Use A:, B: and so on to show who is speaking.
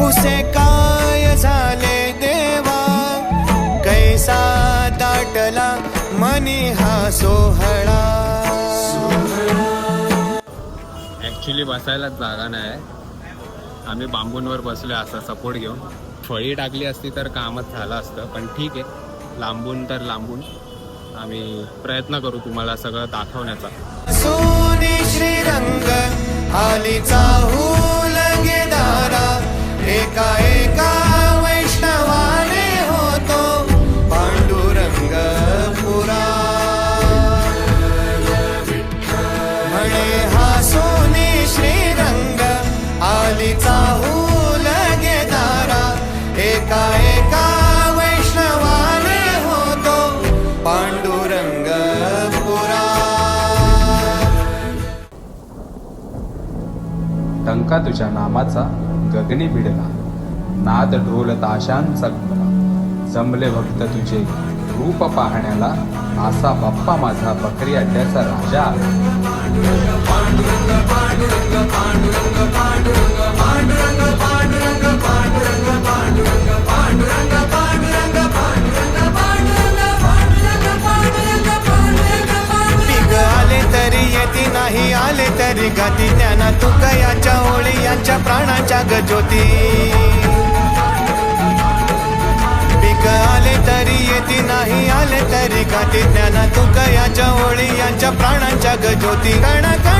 A: पुसे काय झाले देवा? कैसा दाटला मनी हा सोहळा?
B: ॲक्च्युली बसायलाच जागा नाही. आम्ही बांबूंवर बसलो असा सपोर्ट घेऊन. फळी टाकली असती तर कामच झालं असतं पण ठीक आहे. लांबून तर लांबून. आम्ही प्रयत्न करू तुम्हाला सगळं दाखवण्याचा.
A: सोनी श्रीरंग आलीचा म्हणे हा श्रीरंग आलीचा लगे दारा एका एका वैष्णवाने होतो पांडुरंग पुरा.
C: टंका तुझ्या नामाचा गगनी भिडला. नाद ढोल ताशांचा घुमला जमले भक्त तुझे रूप पाहण्याला असा बाप्पा माझा बकरी अड्ड्याचा राजा. आला
A: आले तरी येती नाही आले तरी गाती. ज्ञाना तुका याच्या ओळी यांच्या प्राणाच्या गजोती. पिक आले तरी येती नाही आले तरी गाती. ज्ञाना तुका ओळी यांच्या प्राणांच्या गज्योती कण